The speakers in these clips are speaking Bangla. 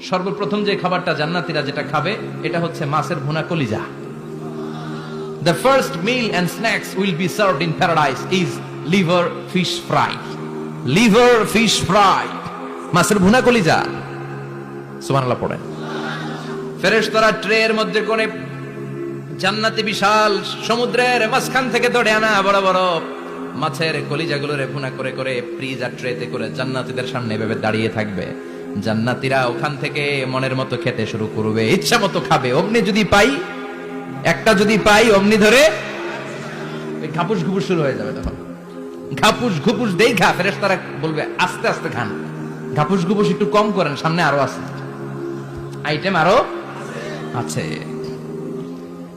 সর্বপ্রথম যে খাবারটা জান্নাতীরা যেটা খাবে, এটা হচ্ছে মাছের ভুনা কলিজা The first meal and snacks will be served in paradise is liver fish fry. Liver fish fry. মাছের ভুনা কলিজা সুবহানাল্লাহ পড়েন ফেরেশতারা ট্রের মধ্যে করে জান্নাতি বিশাল সমুদ্রের মাঝখান থেকে ধরে আনা বড় বড় মাছের কলিজাগুলোরে ভুনা করে করে ফ্রিজ আর ট্রেতে করে জান্নাতীদের সামনে এভাবে দাঁড়িয়ে থাকবে জান্নাতীরা ওখান থেকে মনের মতো খেতে শুরু করবে। ইচ্ছা মতো খাবে। অমনি যদি পাই, একটা যদি পাই অমনি ধরে ঘাপুস ঘুপুস শুরু হয়ে যাবে তখন। ঘাপুস ঘুপুস দেই খা ফেরেস তারা বলবে, আস্তে আস্তে খান। ঘাপুস ঘুপুস একটু কম করেন, সামনে আরও আছে। আইটেম আরও আছে।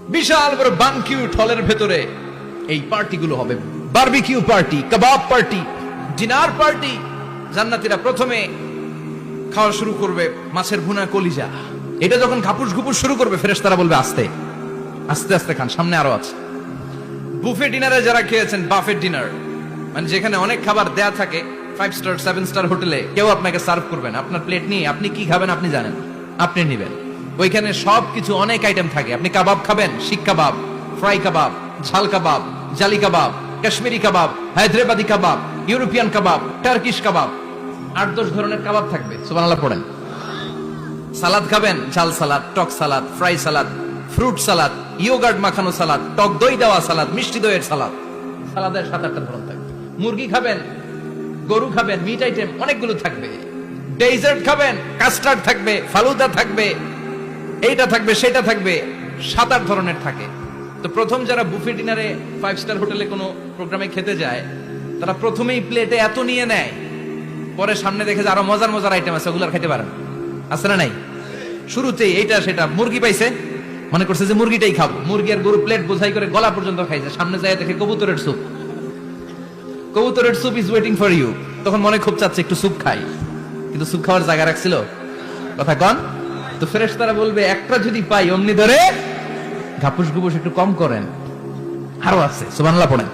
বিশাল বড় বানকিউট হলের ভেতরে এই পার্টিগুলো হবে। বারবিকিউ পার্টি, কাবাব পার্টি, ডিনার পার্টি। জান্নাতীরা প্রথমে খাওয়া শুরু করবে, মাছের ভুনা কলিজা। এটা যখন ঘাপুস ঘুপুস শুরু করবে, ফেরেশতারা বলবে, আস্তে। আস্তে আস্তে খান, সামনে আরও আছে। বুফে ডিনারে যারা খেয়েছেন বাফেট ডিনার মানে যেখানে অনেক খাবার দেয়া থাকে ফাইভ স্টার সেভেন স্টার হোটেলে, কেউ আপনাকে সার্ভ করবেন আপনার প্লেট নিয়ে আপনি কি খাবেন আপনি জানেন। আপনি নিবেন। ওইখানে সব কিছু অনেক আইটেম থাকে। আপনি কাবাব খাবেন, শিক কাবাব ফ্রাই কাবাব, ঝাল কাবাব, জালি কাবাব, কাশ্মীরি কাবাব, হায়দ্রাবাদি কাবাব, ইউরোপিয়ান কাবাব টার্কিশ কাবাব। আট দশ ধরনের কাবাব থাকবে। সুবহানাল্লাহ, পড়েন। সালাদ খাবেন, ঝাল সালাদ, টক salad, fry salad, fruit salad, yogurt মাখানো সালাদ, টক দই দেওয়া সালাদ, মিষ্টি দইয়ের সালাদ। সালাদের সাত আটটা ধরন থাকবে। মুরগি খাবেন, গরু খাবেন মিট আইটেম অনেকগুলো থাকবে। ডেজার্ট খাবেন, কাস্টার্ড থাকবে, ফালুদা থাকবে, এইটা থাকবে, সেটা থাকবে, সাত আট ধরনের থাকে। তো প্রথম যারা বুফে ডিনারে ফাইভ স্টার হোটেলে কোনো প্রোগ্রামে খেতে যায়, তারা প্রথমেই প্লেটে এত নিয়ে নেয় পরে সামনে দেখে যে আরও মজার মজার আইটেম আছে, ওগুলো খাইতে পারেন আছে না নাই? শুরুতেই এইটা, সেটা মুরগি পাইছে, মনে করছে যে মুরগিটাই খাব। মুরগি আর গরু প্লেট বোঝাই করে গলা পর্যন্ত খাইছে। সামনে যায় দেখে কবুতরের স্যুপ কবুতরের soup is waiting for you তখন মনে খুব চাচ্ছে, একটু স্যুপ খাই। কিন্তু স্যুপ খাওয়ার জায়গা রাখছিল? কথা কন। তো ফ্রেশ তারা বলবে, একটা যদি পাই, অমনি ধরে ঘাপুস ঘুপুস একটু কম করেন। আরও আছে, সুবহানাল্লাহ পড়েন।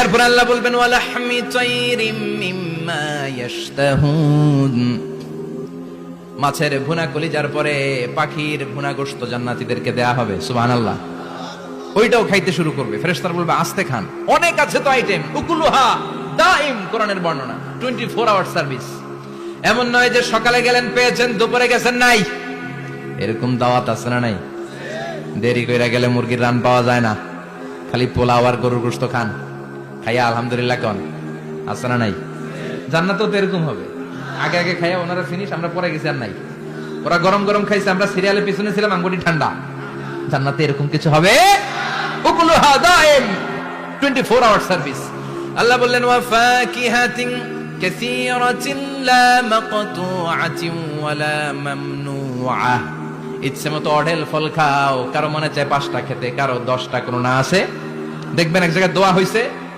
এরপর আল্লাহ বলবেন, ওয়ালাহমি তাইরিম মিম্মা ইয়াশতাহুন মাছের ভুনা কলিজার পরে পাখির ভুনা গোশত জান্নাতীদেরকে দেয়া হবে, সুবহানাল্লাহ। ওইটাও খাইতে শুরু করবে। ফেরেশতারা বলবে, আস্তে খান। অনেক আছে তো আইটেম উকুলুহা দাইম কোরআনের বর্ণনা। 24 আওয়ার সার্ভিস এমন নয় যে সকালে গেলেন, পেয়েছেন, দুপুরে গেছেন নাই। এরকম দাওয়াত আছে না নাই? দেরি কইরা গেলে মুরগির রান পাওয়া যায় না। খালি পোলাও আর গরুর গোশত খান। খাইয়া আলহামদুলিল্লাহ কন। আছে না নাই? জান্নাতও তো এরকম হবে। আগে আগে খাইয়া ওনারা ফিনিশ আমরা পরে গেছি আর নাই। ওরা গরম গরম খাইছে, আমরা সিরিয়ালের পিছনে ছিলাম আঙ্গুটি ঠান্ডা। জান্নাতে এরকম কিছু হবে? উকুলুহা দাইম। 24 আওয়ার সার্ভিস আল্লাহ বললেন, ওয়া ফাকিহাতিন কাসীরাতিন লা মাকতুআতিন মামনুআ। ইচ্ছে মতো অঢেল ফল খাও, কারও মনে চায় পাঁচটা খেতে, কারও দশটা, কোনো না আছে। দেখবেন এক জায়গায় দোয়া হইছে।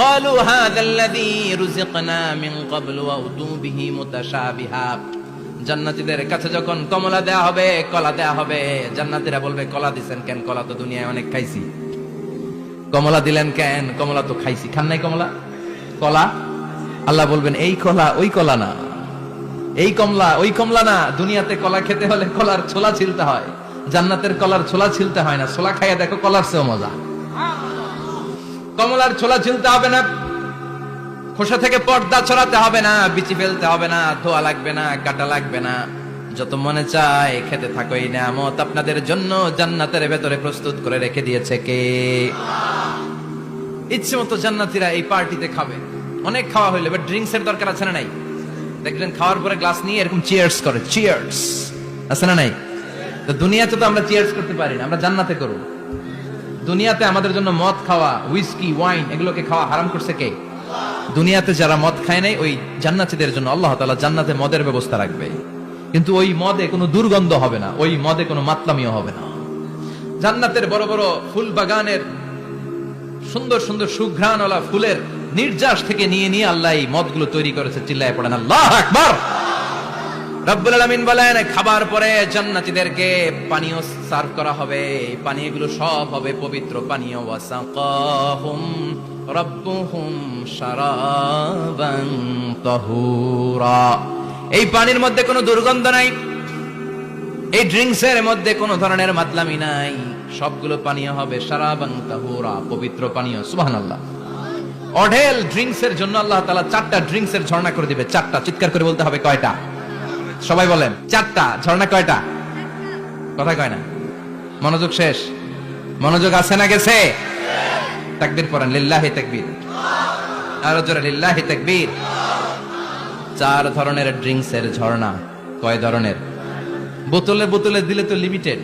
قالوا هذا الذي رزقنا من قبل وأتوا به متشابها জান্নাতীদের কাছে যখন কমলা দেয়া হবে কলা দেয়া হবে জান্নাতীরা বলবে কলা দিছেন কেন কলা তো দুনিয়ায় অনেক খাইছি কমলা দিলেন কেন কমলা তো খাইছি খান নাই কমলা কলা আল্লাহ বলবেন এই কলা ওই কলা না এই কমলা ওই কমলা না দুনিয়াতে কলা খেতে হলে কলার ছোলা ছিলতে হয় জান্নাতের কলার ছোলা ছিলতে হয় না ছোলা খাইয়া দেখো কলার চেয়েও মজা কমলার ছোলা ছিলতে হবে না। খোসা থেকে পর্দা ছড়াতে হবে না, বিচি ফেলতে হবে না, ধোয়া লাগবে না, কাটা লাগবে না। যত মনে চায় খেতে থাকো এই নামত আপনাদের জন্য জান্নাতের ভেতরে প্রস্তুত করে রেখে দিয়েছে কে? ইচ্ছে মতো জান্নাতিরা এই পার্টিতে খাবে। অনেক খাওয়া হইলে এবার ড্রিঙ্কস এর দরকার আছে না নাই? দেখলেন খাওয়ার পরে গ্লাস নিয়ে এরকম চিয়ার্স করে চিয়ার্স আছে না নাই? তো দুনিয়াতে তো আমরা চিয়ার্স করতে পারি না, আমরা জান্নাতে করব। দুনিয়াতে আমাদের জন্য মদ খাওয়া হুইস্কি ওয়াইন এগুলোকে খাওয়া হারাম করছে কে? দুনিয়াতে যারা মদ খায় নাই, ওই জান্নাতীদের জন্য আল্লাহ তাআলা জান্নাতে মদের ব্যবস্থা রাখবে। কিন্তু ওই মদে কোনো দুর্গন্ধ হবে না, ওই মদে কোনো মাতলামিও হবে না। জান্নাতের বড় বড় ফুল বাগানের সুন্দর সুন্দর সুঘ্রাণওয়ালা ফুলের নির্যাস থেকে নিয়ে নিয়ে আল্লাহ এই মদগুলো তৈরি করেছে, চিল্লায় পড়েন, আল্লাহ আকবার! রব্বুল আলামিন বলেন, খাবার পরে জান্নাতীদেরকে পানীয় সার্ভ করা হবে। পানীয়গুলো সব হবে পবিত্র পানীয়। ওয়াসাকাহুম রাব্বুহুম শারাবান তাহুরা। এই পানির মধ্যে কোনো দুর্গন্ধ নাই। এই ড্রিঙ্কস এর মধ্যে কোনো ধরনের মাতলামি নাই। সবগুলো পানীয় হবে শারাবান তাহুরা, পবিত্র পানীয়। সুবহানাল্লাহ। অঢেল ড্রিঙ্কস এর জন্য আল্লাহ তাআলা চারটা ড্রিঙ্কস এর ঝর্ণা করে দিবে। চারটা। চিৎকার করে বলতে হবে কয়টা? সবাই বলেন, চারটা, ঝর্ণা কয়টা? কথা কয় না। মনোযোগ শেষ। মনোযোগ আছে না গেছে? তাকবীর পড়েন, লিল্লাহি তাকবীর। আরও জোরে, লিল্লাহি তাকবীর। চার ধরনের ড্রিঙ্কস এর ঝর্ণা। কয় ধরনের? বোতলে বোতলে দিলে তো লিমিটেড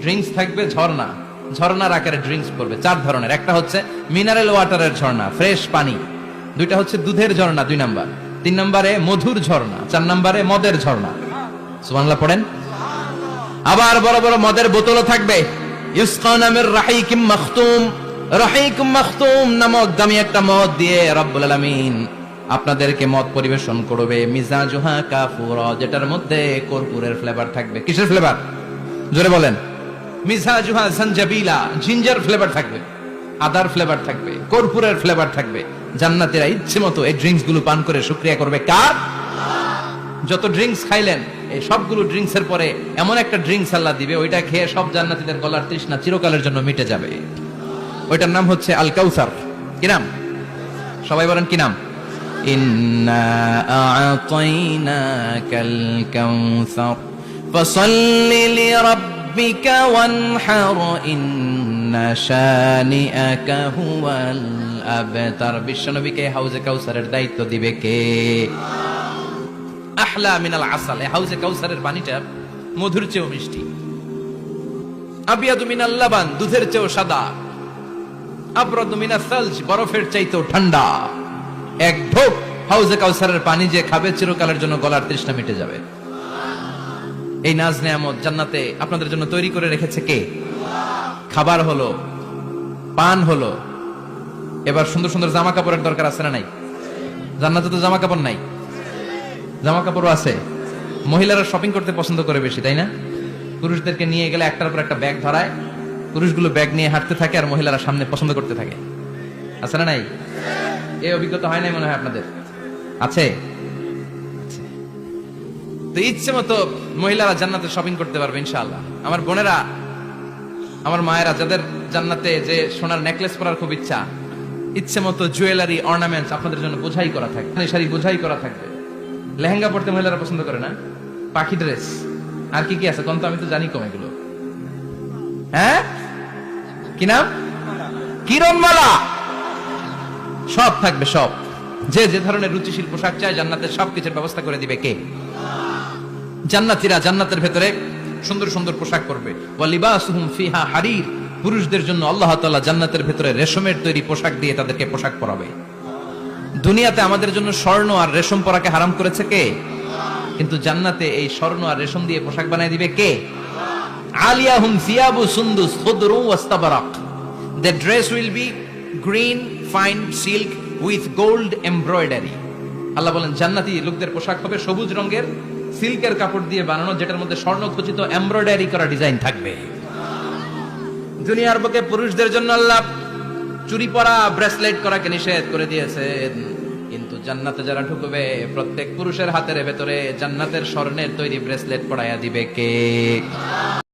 ড্রিঙ্কস থাকবে ঝর্ণা। ঝর্ণার আকারে ড্রিঙ্কস পড়বে। চার ধরনের। একটা হচ্ছে মিনারেল ওয়াটারের ঝর্ণা ফ্রেশ পানি। দুইটা হচ্ছে দুধের ঝর্ণা, দুই নাম্বার। তিন নম্বরে মধুর ঝর্ণা, চার নম্বরে মদের ঝর্ণা। সুবহানাল্লাহ পড়েন। আবার বড় বড় মদের বোতলও থাকবে। আপনাদেরকে মদ পরিবেশন করবে। যেটার মধ্যে কর্পূরের ফ্লেভার থাকবে। কিসের ফ্লেভার জোরে বলেন। মিজাজুহা সঞ্জাবিলা জিঞ্জার ফ্লেভার থাকবে। আদার ফ্লেভার থাকবে। কর্পূরের ফ্লেভার থাকবে। জান্নাতীরা ইচ্ছে মতো এই ড্রিঙ্কসগুলো পান করে শুকরিয়া করবে কার? যত ড্রিঙ্কস খাইলেন, এই সবগুলো ড্রিঙ্কস এর পরে এমন একটা ড্রিঙ্কস আল্লাহ দিবে, ওইটা খেয়ে সব জান্নাতীদের গলার তৃষ্ণা চিরকালের জন্য মিটে যাবে। ওইটার নাম হচ্ছে আল কাউসার। কি নাম? সবাই বলেন কি নাম? ইন্না আ'তাইনাকাল কাউসার। ফাসাল্লি লিরাব্বিকা ওয়ানহার ইন্না আবতার। বিশ্বনবীকে হাউজে কাউসারের দায়িত্ব দিবে কে? আহলা মিনাল আসাল। হাউজে কাউসারের পানিটা মধুর চেয়েও মিষ্টি। আবিয়াদু মিনাল লাবান, দুধের চেয়েও সাদা। আবরাদু মিনাস সালজ, বরফের চাইতেও ঠান্ডা। এক ঢোক হাউজে কাউসারের পানি যে খাবে, চিরকালের জন্য গলার তৃষ্ণা মিটে যাবে। এই নাজ নেয়ামত জান্নাতে আপনাদের জন্য তৈরি করে রেখেছে কে? খাবার হলো, পান হলো। এবার সুন্দর সুন্দর জামা কাপড়ের দরকার আছে না নাই? জান্নাতে তো জামা কাপড় নাই। জামা কাপড়ও আছে। মহিলারা শপিং করতে পছন্দ করে বেশি, তাই না? পুরুষদেরকে নিয়ে গেলে একটার পর একটা ব্যাগ ধরায়, পুরুষগুলো ব্যাগ নিয়ে হাঁটতে থাকে আর মহিলারা সামনে পছন্দ করতে থাকে। আছে না নাই? এই অভিজ্ঞতা হয় নাই মনে হয় আপনাদের? আছে। তো ইচ্ছে মতো মহিলারা জান্নাতে শপিং করতে পারবে, ইনশাআল্লাহ। আমার বোনেরা আমার মায়েরা যাদের জান্নাতে যে সোনার নেকলেস পরার খুব ইচ্ছা, ইচ্ছে মতো জুয়েলারি অর্নামেন্টস আপনাদের জন্য বোঝাই করা থাকবে। শাড়ি বোঝাই করা থাকবে। লেহেঙ্গা পড়তে মহিলারা পছন্দ করে না? পাখি ড্রেস আর কি কি আছে? কোন তো আমি তো জানি কম এগুলো। হ্যাঁ? কি নাম? কিরণমালা। সব থাকবে, সব। যে যে ধরনের রুচিশীল পোশাক চায় জান্নাতের সব কিছুর ব্যবস্থা করে দিবে কে? জান্নাতীরা জান্নাতের ভেতরে সুন্দর সুন্দর পোশাক পরবে। ফিহা হারির। পুরুষদের জন্য আল্লাহ তাআলা জান্নাতের ভেতরে রেশমের তৈরি পোশাক দিয়ে তাদেরকে পোশাক পরাবে। দুনিয়াতে আমাদের জন্য স্বর্ণ আর রেশম পরাকে হারাম করেছে কে? কিন্তু জান্নাতে এই স্বর্ণ আর রেশম দিয়ে পোশাক বানায় দিবে কে? আলিয়াহুম সিয়াবু সুন্দুস খুদরু ওয়াস্তাবারাক the dress will be green fine silk with gold embroidery আল্লাহ বলেন, জান্নাতি লোকদের পোশাক হবে সবুজ রঙের। সিল্কের কাপড় দিয়ে বানানো, যেটার মধ্যে স্বর্ণ খচিত এমব্রয়ডারি করা ডিজাইন থাকবে। দুনিয়ার বুকে পুরুষদের জন্য আল্লাহ চুরি পরা ব্রেসলেট করাকে নিষেধ করে দিয়েছেন। কিন্তু জান্নাতে যারা ঢুকবে, প্রত্যেক পুরুষের হাতের ভেতরে জান্নাতের স্বর্ণের তৈরি ব্রেসলেট পড়াইয়া দিবে কে?